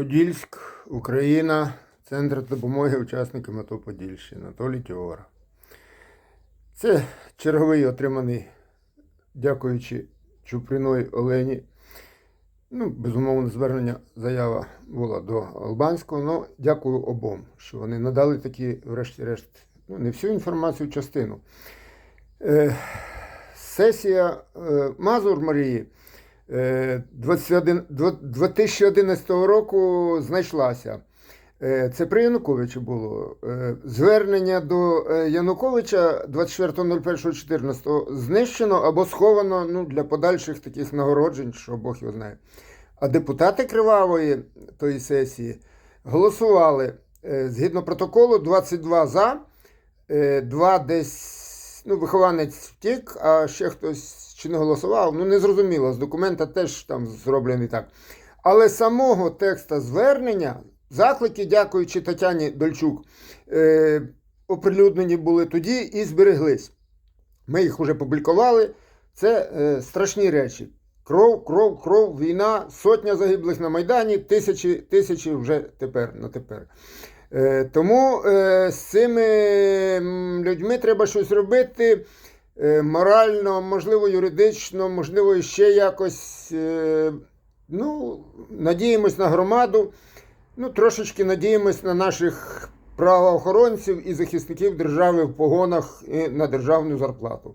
Подільськ, Україна, Центр допомоги учасникам АТО Подільщини, Анатолій Тіора. Це черговий отриманий, дякуючи Чуприної Олені. Ну, безумовно, звернення заява була до Албанського, але дякую обом, що вони надали такі, врешті-решт, ну, не всю інформацію, частину. Е, сесія е, Мазур Марії 21, дво- 2011 року знайшлася. Е, Це при Януковичі було. Е, Звернення до е, Януковича 24.01.14 знищено або сховано ну, для подальших таких нагороджень, що Бог його знає. А депутати Кривавої тої сесії голосували е, згідно протоколу 22 за, е, 2 десь ну, вихованець втік, а ще хтось чи не голосував. Ну, не зрозуміло, з документа теж там зроблено так. Але самого текста звернення, заклики, дякуючи Тетяні Дольчук, е, оприлюднені були тоді і збереглись. Ми їх вже публікували. Це е, страшні речі. Кров, кров, кров, війна, сотня загиблих на Майдані, тисячі, тисячі вже тепер на тепер. Е, тому е, з цими людьми треба щось робити е, морально, можливо, юридично, можливо, ще якось. Е, ну, надіємось на громаду, ну, трошечки надіємось на наших правоохоронців і захисників держави в погонах і на державну зарплату.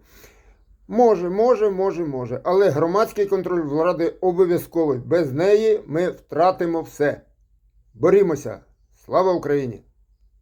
Може, може, може, може. Але громадський контроль влади обов'язковий. Без неї ми втратимо все. Борімося! Слава Україні!